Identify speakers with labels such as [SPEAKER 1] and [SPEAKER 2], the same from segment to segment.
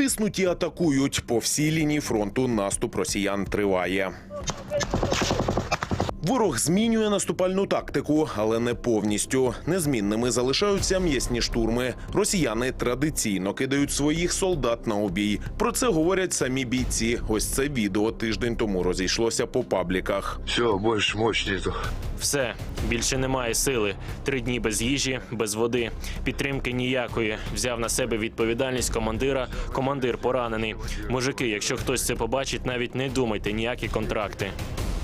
[SPEAKER 1] Тиснуть і атакують по всій лінії фронту. Наступ росіян триває. Ворог змінює наступальну тактику, але не повністю. Незмінними залишаються м'ясні штурми. Росіяни традиційно кидають своїх солдат на обій. Про це говорять самі бійці. Ось це відео тиждень тому розійшлося по пабліках.
[SPEAKER 2] Все, больше мощь нету.
[SPEAKER 3] Все, більше немає сили. Три дні без їжі, без води, підтримки ніякої. Взяв на себе відповідальність командира. Командир поранений. Мужики, якщо хтось це побачить, навіть не думайте ніякі контракти.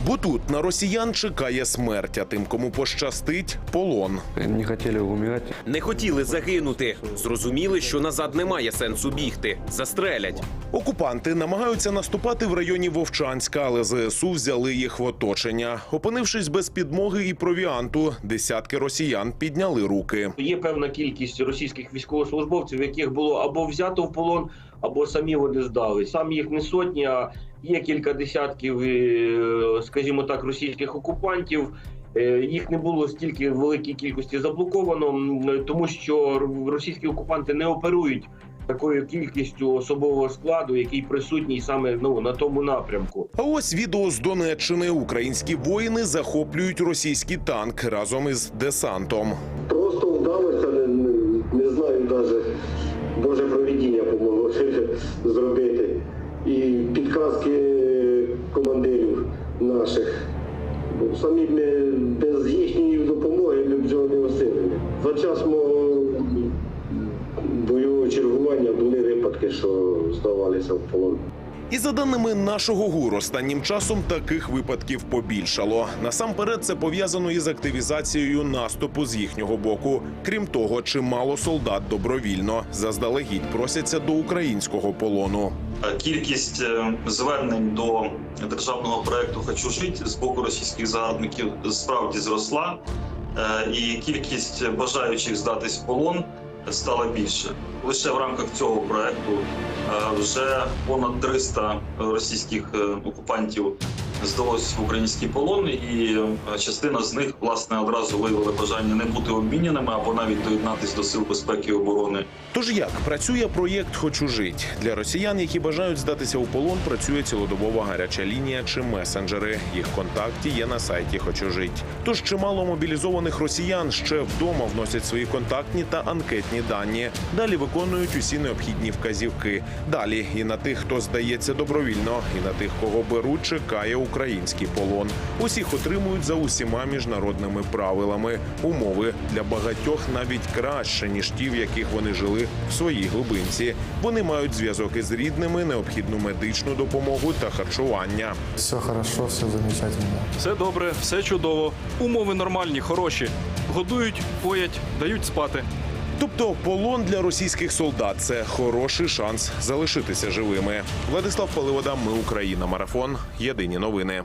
[SPEAKER 1] Бо тут на росіян чекає смерть, а тим, кому пощастить, полон.
[SPEAKER 4] Не хотели умирать.
[SPEAKER 5] Не хотіли загинути. Зрозуміли, що назад немає сенсу бігти. Застрелять.
[SPEAKER 1] Окупанти намагаються наступати в районі Вовчанська, але ЗСУ взяли їх в оточення. Опинившись без підмоги і провіанту, десятки росіян підняли руки.
[SPEAKER 6] Є певна кількість російських військовослужбовців, яких було або взято в полон, або самі вони здали. Сам їх не сотні, а є кілька десятків, е, скажімо так, російських окупантів. Е, Їх не було стільки в великій кількості заблоковано, тому що російські окупанти не оперують такою кількістю особового складу, який присутній саме ну на тому напрямку.
[SPEAKER 1] А ось відео з Донеччини. Українські воїни захоплюють російський танк разом із десантом.
[SPEAKER 7] Просто вдалося, не, не, не знаю навіть, Боже провідіння помогло зробити. І підказки командирів наших. Самі ми без їхньої допомоги ми б цього не осилили. За час мого випадки, що здавалися в полон.
[SPEAKER 1] І за даними нашого ГУР, останнім часом таких випадків побільшало. Насамперед, це пов'язано із активізацією наступу з їхнього боку. Крім того, чимало солдат добровільно заздалегідь просяться до українського полону.
[SPEAKER 8] Кількість е, звернень до державного проекту Хочу жити з боку російських загарбників справді зросла, е, і кількість бажаючих здатись в полон стала більше. Лише в рамках цього проекту е, вже понад 300 російських е, окупантів здалось в український полон, і е, частина з них власне одразу виявили бажання не бути обміняними або навіть доєднатись до сил безпеки і оборони.
[SPEAKER 1] Тож як працює проєкт Хочу жить для росіян, які бажають здатися у полон, працює цілодобова гаряча лінія чи месенджери. Їх контакти є на сайті Хочу жить. Тож чимало мобілізованих росіян ще вдома вносять свої контактні та анкетні дані. Далі виконують усі необхідні вказівки. Далі і на тих, хто здається добровільно, і на тих, кого беруть, чекає український полон. Усіх отримують за усіма міжнародними правилами. Умови для багатьох навіть краще ніж ті, в яких вони жили в своїй глибинці. Вони мають зв'язок із рідними, необхідну медичну допомогу та харчування.
[SPEAKER 4] Все хорошо, все замечательно.
[SPEAKER 9] Все добре, все чудово. Умови нормальні, хороші. Годують, поять, дають спати.
[SPEAKER 1] Тобто полон для російських солдат це хороший шанс залишитися живими. Владислав Поливода, ми Україна. Марафон. Єдині новини.